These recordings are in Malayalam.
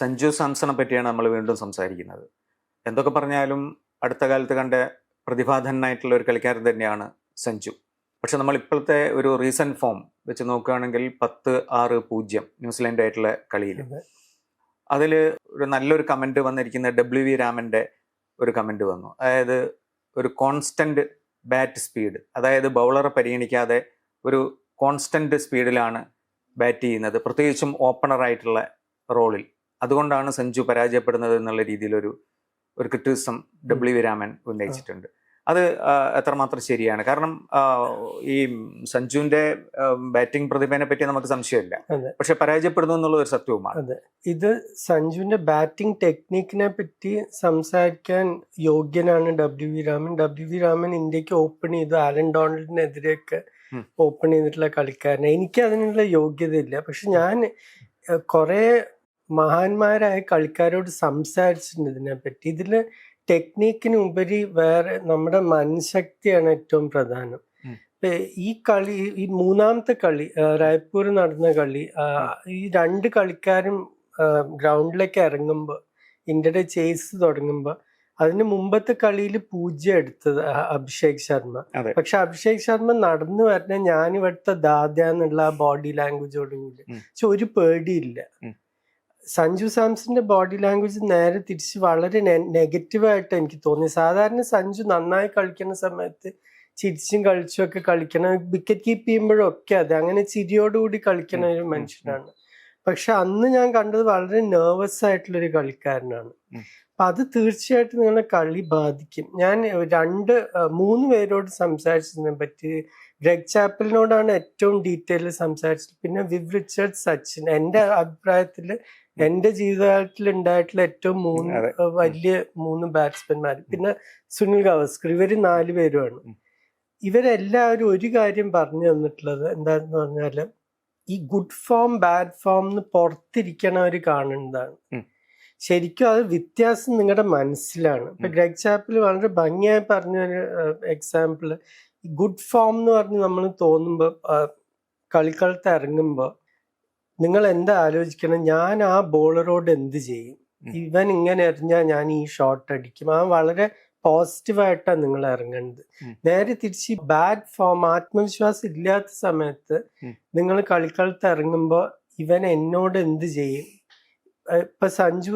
സഞ്ജു സാംസണെ പറ്റിയാണ് നമ്മൾ വീണ്ടും സംസാരിക്കുന്നത്. എന്തൊക്കെ പറഞ്ഞാലും അടുത്ത കാലത്ത് കണ്ട പ്രതിഭാധനായിട്ടുള്ള ഒരു കളിക്കാരൻ തന്നെയാണ് സഞ്ജു. പക്ഷെ നമ്മൾ ഇപ്പോഴത്തെ ഒരു റീസെന്റ് ഫോം വെച്ച് നോക്കുകയാണെങ്കിൽ പത്ത് ആറ് പൂജ്യം ന്യൂസിലാൻഡ് ആയിട്ടുള്ള കളിയിൽ അതെ. അതിൽ ഒരു നല്ലൊരു കമന്റ് വന്നിരിക്കുന്ന ഡബ്ല്യു വി രാമന്റെ ഒരു കമന്റ് വന്നു. അതായത് ഒരു കോൺസ്റ്റന്റ് ബാറ്റ് സ്പീഡ് അതായത് ബൗളറെ പരിഗണിക്കാതെ ഒരു കോൺസ്റ്റന്റ് സ്പീഡിലാണ് ബാറ്റ് ചെയ്യുന്നത്. പ്രത്യേകിച്ചും ഓപ്പണറായിട്ടുള്ള റോളിൽ അതുകൊണ്ടാണ് സഞ്ജു പരാജയപ്പെടുന്നത് എന്നുള്ള രീതിയിലൊരു ഒരു ക്രിറ്റിസം ഡബ്ല്യു വി രാമൻ ഉന്നയിച്ചിട്ടുണ്ട്. അത് എത്രമാത്രം ശരിയാണ്? കാരണം ഈ സഞ്ജുവിന്റെ ബാറ്റിംഗ് പ്രതിഭയെ പറ്റി നമുക്ക് സംശയമില്ല. പക്ഷെ പരാജയപ്പെടുന്നു എന്നുള്ള ഒരു സത്യവുമാണ്. ഇത് സഞ്ജുവിന്റെ ബാറ്റിംഗ് ടെക്നിക്കിനെ പറ്റി സംസാരിക്കാൻ യോഗ്യനാണ് W V Raman. W V Raman ഇന്ത്യയ്ക്ക് ഓപ്പൺ ചെയ്തു. ആലൻ ഡൊണാൾഡിനെതിരെയൊക്കെ. ഓപ്പൺ ചെയ്തിട്ടുള്ള കളിക്കാരനെ എനിക്ക് അതിനുള്ള യോഗ്യതയില്ല. പക്ഷെ ഞാൻ കുറെ മഹാന്മാരായ കളിക്കാരോട് സംസാരിച്ചിട്ടുണ്ട് ഇതിനെപ്പറ്റി. ഇതിൽ ടെക്നീക്കിന് ഉപരി വേറെ നമ്മുടെ മനഃശക്തിയാണ് ഏറ്റവും പ്രധാനം. ഈ കളി ഈ മൂന്നാമത്തെ കളി റായ്പൂർ നടന്ന കളി ഈ രണ്ട് കളിക്കാരും ഗ്രൗണ്ടിലേക്ക് ഇറങ്ങുമ്പോൾ ഇന്ത്യയുടെ ചേസ് തുടങ്ങുമ്പോൾ അതിന് മുമ്പത്തെ കളിയിൽ പൂജ്യം എടുത്തത് അഭിഷേക് ശർമ്മ. പക്ഷെ അഭിഷേക് ശർമ്മ നടന്നു വരണ ഞാൻ ഇവിടുത്തെ ദാദ എന്നുള്ള ബോഡി ലാംഗ്വേജോട് കൂടി പക്ഷെ ഒരു പേടിയില്ല. സഞ്ജു സാംസന്റെ ബോഡി ലാംഗ്വേജ് നേരെ തിരിച്ച് വളരെ നെഗറ്റീവായിട്ട് എനിക്ക് തോന്നി. സാധാരണ സഞ്ജു നന്നായി കളിക്കുന്ന സമയത്ത് ചിരിച്ചും കളിച്ചും ഒക്കെ കളിക്കണം വിക്കറ്റ് കീപ്പ് ചെയ്യുമ്പോഴും ഒക്കെ അത്. അങ്ങനെ ചിരിയോടുകൂടി കളിക്കുന്ന ഒരു മനുഷ്യനാണ്. പക്ഷെ അന്ന് ഞാൻ കണ്ടത് വളരെ നെർവസ് ആയിട്ടുള്ളൊരു കളിക്കാരനാണ്. അപ്പൊ അത് തീർച്ചയായിട്ടും നിങ്ങളെ കളി ബാധിക്കും. ഞാൻ രണ്ട് മൂന്ന് പേരോട് സംസാരിച്ചതിനെ പറ്റി ഗ്രെഗ് ചാപ്പലിനോടാണ് ഏറ്റവും ഡീറ്റെയിൽ സംസാരിച്ചത്. പിന്നെ വിവ് റിച്ചർഡ് സച്ചിൻ. എന്റെ അഭിപ്രായത്തിൽ എന്റെ ജീവിതകാലത്തിൽ ഉണ്ടായിട്ടുള്ള ഏറ്റവും മൂന്ന് വലിയ മൂന്ന് ബാറ്റ്സ്മാൻമാർ പിന്നെ സുനിൽ ഗവാസ്കർ. ഇവർ നാല് പേരുമാണ്. ഇവരെല്ലാവരും ഒരു കാര്യം പറഞ്ഞു തന്നിട്ടുള്ളത് എന്താന്ന് പറഞ്ഞാൽ ഈ ഗുഡ് ഫോം ബാഡ് ഫോം എന്ന് പുറത്തിരിക്കണവർ കാണുന്നതാണ്. ശരിക്കും അത് വ്യത്യാസം നിങ്ങളുടെ മനസ്സിലാണ്. ഇപ്പൊ ഗ്രഗ് ചാപ്പിൽ വളരെ ഭംഗിയായി പറഞ്ഞൊരു എക്സാമ്പിൾ ഗുഡ് ഫോം എന്ന് പറഞ്ഞ് നമ്മൾ തോന്നുമ്പോൾ കളിക്കളത്ത് ഇറങ്ങുമ്പോൾ നിങ്ങൾ എന്താ ആലോചിക്കണം? ഞാൻ ആ ബോളറോട് എന്ത് ചെയ്യും? ഇവൻ ഇങ്ങനെ എറിഞ്ഞാൽ ഞാൻ ഈ ഷോട്ട് അടിക്കും. ആ വളരെ പോസിറ്റീവായിട്ടാണ് നിങ്ങൾ ഇറങ്ങേണ്ടത് നേരെ തിരിച്ച് ബാഡ് ഫോം ആത്മവിശ്വാസം ഇല്ലാത്ത സമയത്ത് നിങ്ങൾ കളിക്കളത്ത് ഇറങ്ങുമ്പോൾ ഇവൻ എന്നോട് എന്ത് ചെയ്യും? ഇപ്പൊ സഞ്ജു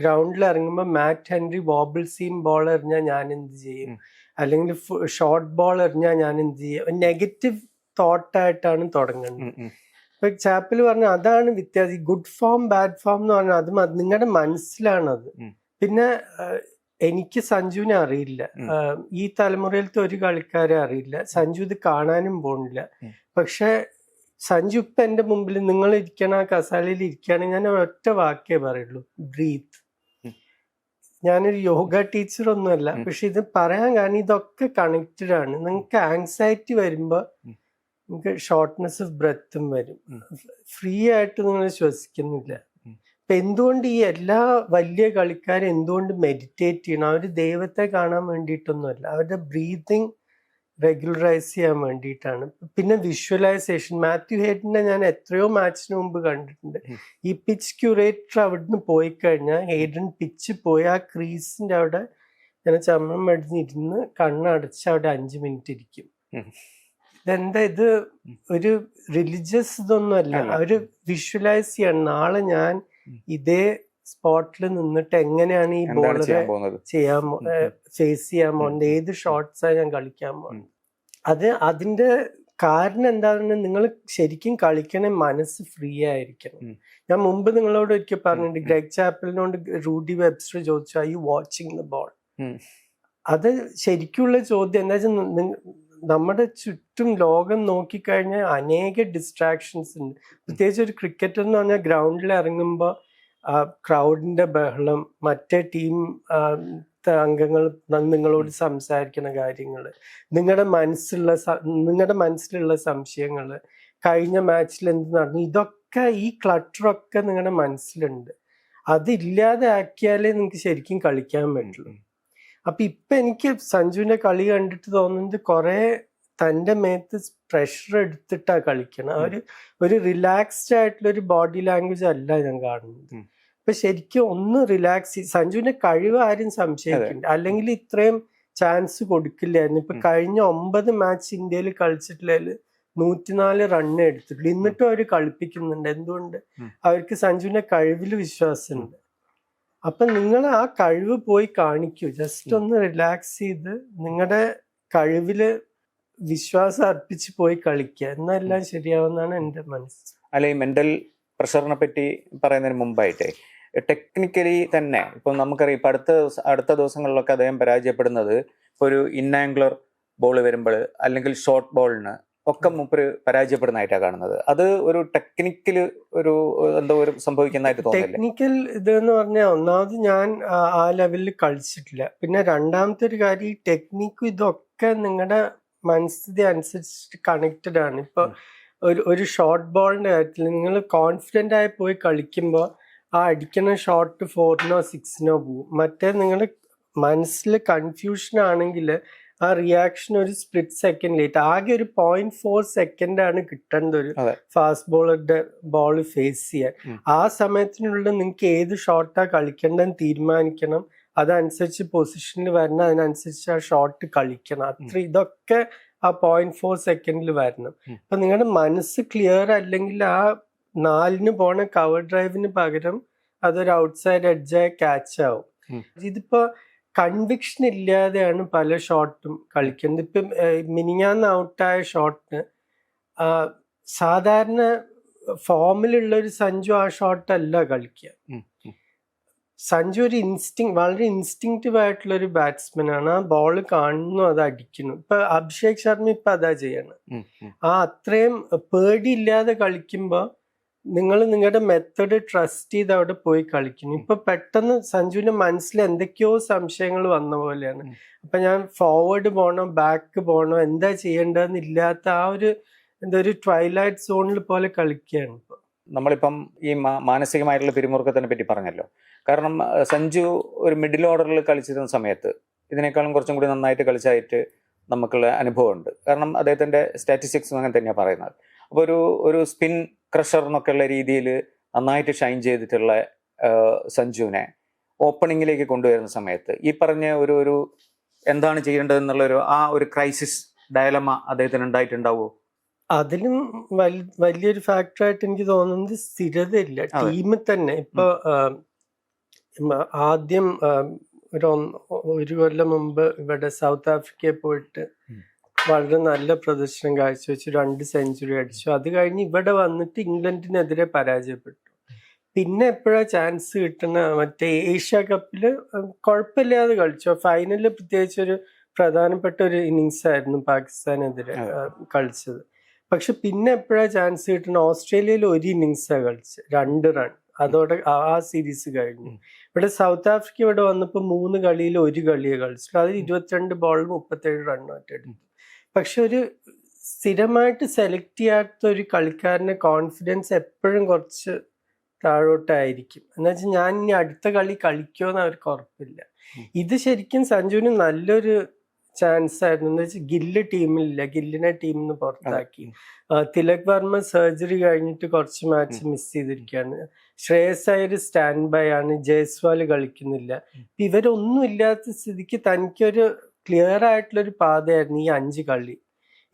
ഗ്രൗണ്ടിൽ ഇറങ്ങുമ്പോൾ Matt Henry wobble seam ball എറിഞ്ഞാൽ ഞാൻ എന്ത് ചെയ്യും. അല്ലെങ്കിൽ ഷോർട്ട് ബോൾ എറിഞ്ഞാൽ ഞാൻ എന്ത് ചെയ്യും? നെഗറ്റീവ് തോട്ടായിട്ടാണ് തുടങ്ങുന്നത്. ഇപ്പൊ ചാപ്പിൽ പറഞ്ഞ അതാണ് വ്യത്യാസം. ഗുഡ് ഫോം ബാഡ് ഫോം എന്ന് പറഞ്ഞാൽ അത് നിങ്ങളുടെ മനസ്സിലാണത്. പിന്നെ എനിക്ക് സഞ്ജുവിനെ അറിയില്ല. ഈ തലമുറയിലത്തെ ഒരു കളിക്കാരെ അറിയില്ല. സഞ്ജു ഇത് കാണാനും പോണില്ല. പക്ഷെ സഞ്ജു ഇപ്പൊ എന്റെ മുമ്പിൽ നിങ്ങൾ ഇരിക്കണ കസാലയിൽ ഇരിക്കുകയാണെങ്കിൽ ഞാൻ ഒറ്റ വാക്കേ പറയുള്ളൂ. ബ്രീത്ത്. ഞാനൊരു യോഗ ടീച്ചർ ഒന്നുമല്ല. പക്ഷെ ഇത് പറയാൻ കാരണം ഇതൊക്കെ കണക്റ്റഡ് ആണ്. നിങ്ങൾക്ക് ആങ്സൈറ്റി വരുമ്പോ ഉം. നിങ്ങൾക്ക് ഷോർട്ട്നെസ് ഓഫ് ബ്രെത്തും വരും. ഫ്രീ ആയിട്ട് നിങ്ങൾ ശ്വസിക്കുന്നില്ല. അപ്പൊ എന്തുകൊണ്ട് ഈ എല്ലാ വലിയ കളിക്കാരും എന്തുകൊണ്ട് മെഡിറ്റേറ്റ് ചെയ്യണം? അവർ ദൈവത്തെ കാണാൻ വേണ്ടിയിട്ടൊന്നുമല്ല. അവരുടെ ബ്രീതിങ് റെഗുലറൈസ് ചെയ്യാൻ വേണ്ടിയിട്ടാണ്. പിന്നെ വിഷ്വലൈസേഷൻ മാത്യു ഹേഡിനെ ഞാൻ എത്രയോ മാച്ചിന് മുമ്പ് കണ്ടിട്ടുണ്ട്. ഈ പിച്ച് ക്യൂറേറ്റർ അവിടുന്ന് പോയി കഴിഞ്ഞാൽ ഹേഡൻ പിച്ച് പോയി ആ ക്രീസിന്റെ അവിടെ ഞാൻ ചമ്മം അടിഞ്ഞിരുന്ന് കണ്ണടച്ച് അവിടെ അഞ്ച് മിനിറ്റ് ഇരിക്കും. എന്താ ഇതെന്താ ഇത്? ഒരു റിലിജിയസ് ഇതൊന്നുമല്ല അല്ല. അവർ വിഷ്വലൈസ് ചെയ്യണം. നാളെ ഞാൻ ഇതേ സ്പോട്ടിൽ നിന്നിട്ട് എങ്ങനെയാണ് ഈ ബോൾ ചെയ്യാൻ. ഫേസ് ചെയ്യാൻ പോകുന്നത്. ഏത് ഷോട്ട്സാണ് ഞാൻ കളിക്കാൻ പോകുന്നത്? അത് അതിന്റെ കാരണം എന്താണെന്ന് നിങ്ങൾ ശരിക്കും കളിക്കണേ മനസ്സ് ഫ്രീ ആയിരിക്കണം. ഞാൻ മുമ്പ് നിങ്ങളോട് ഒരിക്കൽ പറഞ്ഞിട്ടുണ്ട് ഗ്രെഗ് ചാപ്പലിനോട് റൂഡി വെബ്സ്റ്റർ ചോദിച്ചു I you watching the ball. അത് ശരിക്കുള്ള ചോദ്യം എന്താ വെച്ചാൽ നമ്മുടെ ചുറ്റും ലോകം നോക്കിക്കഴിഞ്ഞാൽ അനേക ഡിസ്ട്രാക്ഷൻസ് ഉണ്ട്. പ്രത്യേകിച്ച് ഒരു ക്രിക്കറ്റ് എന്ന് പറഞ്ഞാൽ ഗ്രൗണ്ടിൽ ഇറങ്ങുമ്പോൾ ക്രൗഡിന്റെ ബഹളം മറ്റേ ടീം അംഗങ്ങൾ നിങ്ങളോട് സംസാരിക്കുന്ന കാര്യങ്ങൾ നിങ്ങളുടെ മനസ്സിലുള്ള നിങ്ങളുടെ മനസ്സിലുള്ള സംശയങ്ങൾ കഴിഞ്ഞ മാച്ചിൽ എന്ത് നടന്നു? ഇതൊക്കെ ഈ ക്ലട്ടറൊക്കെ നിങ്ങളുടെ മനസ്സിലുണ്ട്. അതില്ലാതെ ആക്കിയാലേ നിങ്ങൾക്ക് ശരിക്കും കളിക്കാൻ പറ്റുള്ളൂ. അപ്പൊ ഇപ്പൊ എനിക്ക് സഞ്ജുവിന്റെ കളി കണ്ടിട്ട് തോന്നുന്നത് കുറെ തന്റെ മേത്ത് പ്രഷർ എടുത്തിട്ടാ കളിക്കണം. ആ ഒരു ഒരു റിലാക്സ്ഡ് ആയിട്ടുള്ള ഒരു ബോഡി ലാംഗ്വേജ് അല്ല ഞാൻ കാണുന്നത്. ഇപ്പൊ ശരിക്കും ഒന്ന് റിലാക്സ് സഞ്ജുവിന്റെ കഴിവ് ആരും സംശയിക്കുന്നുണ്ട് അല്ലെങ്കിൽ ഇത്രയും ചാൻസ് കൊടുക്കില്ലായിരുന്നു ഇപ്പൊ കഴിഞ്ഞ ഒമ്പത് മാച്ച് ഇന്ത്യയിൽ കളിച്ചിട്ടില്ല നൂറ്റിനാല് റണ്ണ് എടുത്തിട്ടുള്ളൂ. എന്നിട്ടും അവർ കളിപ്പിക്കുന്നുണ്ട്. എന്തുകൊണ്ട്? അവർക്ക് സഞ്ജുവിന്റെ കഴിവിൽ വിശ്വാസമുണ്ട്. അപ്പൊ നിങ്ങൾ ആ കഴിവ് പോയി കാണിക്കൂ. ജസ്റ്റ് ഒന്ന് റിലാക്സ് ചെയ്ത് നിങ്ങളുടെ കഴിവിൽ വിശ്വാസം അർപ്പിച്ച് പോയി കളിക്കുക. എന്നെല്ലാം ശരിയാവുന്നതാണ് എന്റെ മനസ്സ്. അല്ലെ മെന്റൽ പ്രഷറിനെ പറ്റി പറയുന്നതിന് മുമ്പായിട്ടേ ടെക്നിക്കലി തന്നെ. ഇപ്പം നമുക്കറിയാം ഇപ്പം അടുത്ത അടുത്ത ദിവസങ്ങളിലൊക്കെ അദ്ദേഹം പരാജയപ്പെടുന്നത് ഇപ്പൊ ഒരു ഇന്നാംഗുലർ ബോൾ വരുമ്പോൾ അല്ലെങ്കിൽ ഷോർട്ട് ബോളിന് ഒക്കെ മൂപ്പര് പരാജയപ്പെടുന്നതായിട്ടാണ് കാണുന്നത്. അത് ഒരു ടെക്നിക്കൽ ഒരു എന്തോ ഒരു സംഭവിക്കുന്നതായിട്ട് തോന്നുന്നില്ല. ടെക്നിക്കൽ ഇത് എന്ന് പറഞ്ഞാൽ ഒന്നാമത് ഞാൻ ആ- ലെവലിൽ കളിച്ചിട്ടില്ല. പിന്നെ രണ്ടാമത്തെ ഒരു കാര്യം ഈ ടെക്നിക്കും ഇതൊക്കെ നിങ്ങളുടെ മനസ്ഥിതി അനുസരിച്ച് കണക്റ്റഡ് ആണ്. ഇപ്പൊ ഒരു ഒരു ഷോർട്ട് ബോളിന്റെ കാര്യത്തിൽ നിങ്ങൾ കോൺഫിഡന്റ് ആയി പോയി കളിക്കുമ്പോൾ ആ അടിക്കുന്ന ഷോട്ട് ഫോറിനോ സിക്സിനോ പോവും. മറ്റേ നിങ്ങൾ മനസ്സിൽ കൺഫ്യൂഷൻ ആണെങ്കിൽ ആ റിയാക്ഷൻ ഒരു സ്പ്ലിറ്റ് സെക്കൻഡ് ലേറ്റ് ആകെ ഒരു പോയിന്റ് ഫോർ സെക്കൻഡ് ആണ് കിട്ടേണ്ടത് ഒരു ഫാസ്റ്റ് ബോളറുടെ ബോൾ ഫേസ് ചെയ്യാൻ. ആ സമയത്തിനുള്ളിൽ നിങ്ങൾക്ക് ഏത് ഷോട്ടാ കളിക്കേണ്ടതെന്ന് തീരുമാനിക്കണം. അതനുസരിച്ച് പൊസിഷനിൽ വരണം. അതിനനുസരിച്ച് ആ ഷോട്ട് കളിക്കണം. അത്ര ഇതൊക്കെ ആ പോയിന്റ് ഫോർ സെക്കൻഡിൽ വരണം. അപ്പൊ നിങ്ങളുടെ മനസ്സ് ക്ലിയർ അല്ലെങ്കിൽ ആ നാലിന് പോണ കവർ ഡ്രൈവിന് പകരം അതൊരു ഔട്ട്സൈഡ് എഡ്ജായി ക്യാച്ച് ആവും. ഇതിപ്പോ കൺവിക്ഷൻ ഇല്ലാതെയാണ് പല ഷോട്ടും കളിക്കുന്നത്. ഇപ്പം മിനിഞ്ഞാന്ന് ഔട്ടായ ഷോട്ടിന് സാധാരണ ഫോമിലുള്ള ഒരു സഞ്ജു ആ ഷോട്ടല്ല കളിക്കുക. സഞ്ജു ഒരു ഇൻസ്റ്റിങ് വളരെ ഇൻസ്റ്റിങ്റ്റീവ് ആയിട്ടുള്ള ഒരു ബാറ്റ്സ്മാൻ ആണ്. ആ ബോൾ കാണുന്നു അത് അടിക്കുന്നു. ഇപ്പൊ അഭിഷേക് ശർമ്മ ഇപ്പൊ അതാ ചെയ്യണം. ആ അത്രയും പേടിയില്ലാതെ കളിക്കുമ്പോൾ നിങ്ങൾ നിങ്ങളുടെ മെത്തേഡ് ട്രസ്റ്റ് ചെയ്ത് അവിടെ പോയി കളിക്കുന്നു. ഇപ്പൊ പെട്ടെന്ന് സഞ്ജുവിന്റെ മനസ്സിൽ എന്തൊക്കെയോ സംശയങ്ങൾ വന്ന പോലെയാണ്. അപ്പൊ ഞാൻ ഫോർവേഡ് പോകണോ ബാക്ക് പോകണോ എന്താ ചെയ്യേണ്ടതെന്ന് ഇല്ലാത്ത ആ ഒരു എന്താ ഒരു ട്വൈലൈറ്റ് സോണിൽ പോലെ കളിക്കുകയാണ് ഇപ്പൊ. നമ്മളിപ്പം ഈ മാനസികമായിട്ടുള്ള പിരിമുറുക്കത്തിനെ പറ്റി പറഞ്ഞല്ലോ. കാരണം സഞ്ജു ഒരു മിഡിൽ ഓർഡറിൽ കളിച്ചിരുന്ന സമയത്ത് ഇതിനേക്കാളും കുറച്ചും കൂടി നന്നായിട്ട് കളിച്ചായിട്ട് നമുക്കുള്ള അനുഭവമുണ്ട്. കാരണം അദ്ദേഹത്തിന്റെ സ്റ്റാറ്റിസ്റ്റിക്സ് അങ്ങനെ തന്നെയാണ് പറയുന്നത്. അപ്പോൾ ഒരു ഒരു സ്പിൻ ക്രഷർ എന്നൊക്കെയുള്ള രീതിയിൽ നന്നായിട്ട് ഷൈൻ ചെയ്തിട്ടുള്ള സഞ്ജുവിനെ ഓപ്പണിങ്ങിലേക്ക് കൊണ്ടുവരുന്ന സമയത്ത് ഈ പറഞ്ഞ ഒരു ഒരു എന്താണ് ചെയ്യേണ്ടതെന്നുള്ളൊരു ആ ഒരു ക്രൈസിസ് ഡയലമ അദ്ദേഹത്തിന് ഉണ്ടായിട്ടുണ്ടാവുമോ അതിലും വലിയൊരു ഫാക്ടറായിട്ട് എനിക്ക് തോന്നുന്നത് സ്ഥിരതയില്ല. ടീമിൽ തന്നെ ഇപ്പൊ ആദ്യം ഒരു ഒരു കൊല്ലം മുമ്പ് ഇവിടെ സൗത്ത് ആഫ്രിക്കയിൽ പോയിട്ട്. വളരെ നല്ല പ്രദർശനം കാഴ്ചവെച്ചു രണ്ട് സെഞ്ചുറി അടിച്ചു. അത് കഴിഞ്ഞ് ഇവിടെ വന്നിട്ട് ഇംഗ്ലണ്ടിനെതിരെ പരാജയപ്പെട്ടു. പിന്നെ എപ്പോഴാ ചാൻസ് കിട്ടുന്ന മറ്റേ ഏഷ്യ കപ്പിൽ കുഴപ്പമില്ലാതെ കളിച്ചു. ഫൈനലിൽ പ്രത്യേകിച്ച് ഒരു പ്രധാനപ്പെട്ട ഒരു ഇന്നിങ്സ് ആയിരുന്നു പാകിസ്ഥാനെതിരെ കളിച്ചത്. പക്ഷെ പിന്നെ എപ്പോഴാ ചാൻസ് കിട്ടുന്ന ഓസ്ട്രേലിയയിൽ ഒരു ഇന്നിങ്സാണ് കളിച്ചത്. രണ്ട് റൺ അതോടെ ആ- സീരീസ് കഴിഞ്ഞു. ഇവിടെ സൗത്ത് ആഫ്രിക്ക ഇവിടെ വന്നപ്പോൾ മൂന്ന് കളിയിൽ ഒരു കളിയെ കളിച്ചു അതിൽ ഇരുപത്തിരണ്ട് ബോളിൽ മുപ്പത്തേഴ് റൺ എടുത്തു പക്ഷെ ഒരു സ്ഥിരമായിട്ട് സെലക്ട് ചെയ്യാത്ത ഒരു കളിക്കാരന്റെ കോൺഫിഡൻസ് എപ്പോഴും കുറച്ച് താഴോട്ടായിരിക്കും. എന്നുവെച്ചാൽ ഞാൻ ഇനി അടുത്ത കളി കളിക്കുമെന്ന് അവർക്ക് ഉറപ്പില്ല. ഇത് ശരിക്കും സഞ്ജുവിന് നല്ലൊരു ചാൻസ് ആയിരുന്നു. എന്ന് വെച്ചാൽ ഗില്ല് ടീമിലില്ല. ഗില്ലിനെ ടീമിൽ നിന്ന് പുറത്താക്കി. തിലക് വർമ്മ സർജറി കഴിഞ്ഞിട്ട് കുറച്ച് മാച്ച് മിസ് ചെയ്തിരിക്കുകയാണ്. ശ്രേയസ് അയ്യർ സ്റ്റാൻഡ് ബൈ ആണ്. ജയ്സ്വാൽ കളിക്കുന്നില്ല. ഇവരൊന്നും ഇല്ലാത്ത സ്ഥിതിക്ക് തനിക്കൊരു ക്ലിയർ ആയിട്ടുള്ള ഒരു പാതയായിരുന്നു ഈ അഞ്ച് കളി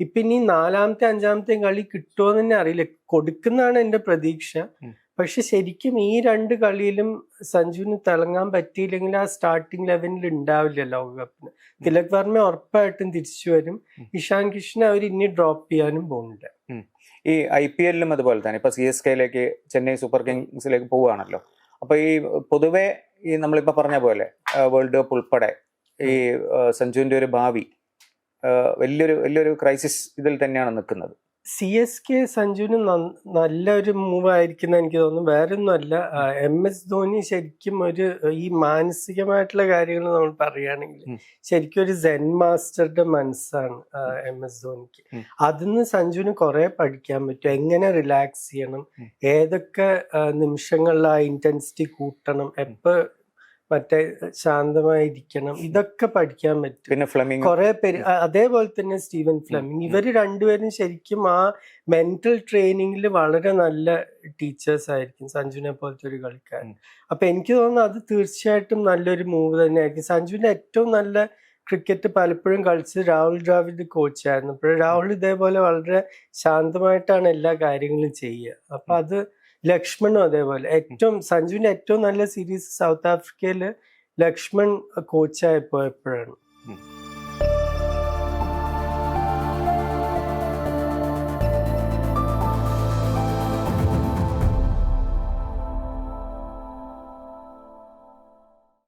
ഇപ്പൊ ഇനി നാലാമത്തെ അഞ്ചാമത്തെ കളി കിട്ടുമോ തന്നെ അറിയില്ല. കൊടുക്കുന്നതാണ് എന്റെ പ്രതീക്ഷ. പക്ഷെ ശരിക്കും ഈ രണ്ട് കളിയിലും സഞ്ജുവിന് തിളങ്ങാൻ പറ്റിയില്ലെങ്കിൽ ആ സ്റ്റാർട്ടിംഗ് ലെവലിൽ ഉണ്ടാവില്ല ലോകകപ്പിന് തിലക് വർമ്മ ഉറപ്പായിട്ടും തിരിച്ചു വരും. ഇഷാൻ കിഷനെ അവർ ഇനി ഡ്രോപ്പ് ചെയ്യാനും പോകുന്നുണ്ട് ഈ ഐ പി എല്ലിലും അതുപോലെ തന്നെ. ഇപ്പൊ സി എസ് കെയിലേക്ക് ചെന്നൈ സൂപ്പർ കിങ്സിലേക്ക് പോവുകയാണല്ലോ അപ്പൊ ഈ പൊതുവെ ഈ നമ്മളിപ്പോ പറഞ്ഞ പോലെ വേൾഡ് കപ്പ് ഉൾപ്പെടെ ഈ സഞ്ജുവിന്റെ ഒരു ഭാവി വലിയൊരു വലിയൊരു ക്രൈസിസ് ഇതിൽ തന്നെയാണ് നിൽക്കുന്നത്. സി എസ് കെ സഞ്ജുവിന് നല്ലൊരു മൂവ് ആയിരിക്കുന്ന എനിക്ക് തോന്നുന്നു. വേറെ ഒന്നുമല്ല എം എസ് ധോനി ശരിക്കും ഒരു ഈ മാനസികമായിട്ടുള്ള കാര്യങ്ങൾ നമ്മൾ പറയുകയാണെങ്കിൽ ശരിക്കും ഒരു സെൻ മാസ്റ്ററുടെ മനസ്സാണ് എം എസ് ധോണിക്ക്. അതിൽ അതിന്ന് സഞ്ജുവിന് കുറെ പഠിക്കാൻ പറ്റും. എങ്ങനെ റിലാക്സ് ചെയ്യണം? ഏതൊക്കെ നിമിഷങ്ങളിൽ ആ ഇന്റൻസിറ്റി കൂട്ടണം? എപ്പോ മറ്റേ ശാന്തമായിരിക്കണം. ഇതൊക്കെ പഠിക്കാൻ പറ്റും. പിന്നെ ഫ്ലമിംഗ്. കുറെ പേര് അതേപോലെ തന്നെ സ്റ്റീവൻ ഫ്ലമിംഗ്. ഇവർ രണ്ടുപേരും ശരിക്കും ആ മെന്റൽ ട്രെയിനിങ്ങിൽ വളരെ നല്ല ടീച്ചേഴ്സ് ആയിരിക്കും സഞ്ജുവിനെ പോലത്തെ ഒരു കളിക്കാരൻ. അപ്പൊ എനിക്ക് തോന്നുന്നു അത് തീർച്ചയായിട്ടും നല്ലൊരു മൂവ് തന്നെയായിരിക്കും. സഞ്ജുവിന്റെ ഏറ്റവും നല്ല ക്രിക്കറ്റ് പലപ്പോഴും കളിച്ച് രാഹുൽ ദ്രാവിഡ് കോച്ചായിരുന്നു അപ്പോൾ രാഹുൽ ഇതേപോലെ വളരെ ശാന്തമായിട്ടാണ് എല്ലാ കാര്യങ്ങളും ചെയ്യുക. അപ്പൊ അത് ലക്ഷ്മണും അതേപോലെ. ഏറ്റവും സഞ്ജുവിന്റെ ഏറ്റവും നല്ല സീരീസ് സൗത്ത് ആഫ്രിക്കയിൽ ലക്ഷ്മൺ കോച്ചായി പോയപ്പോഴാണ്.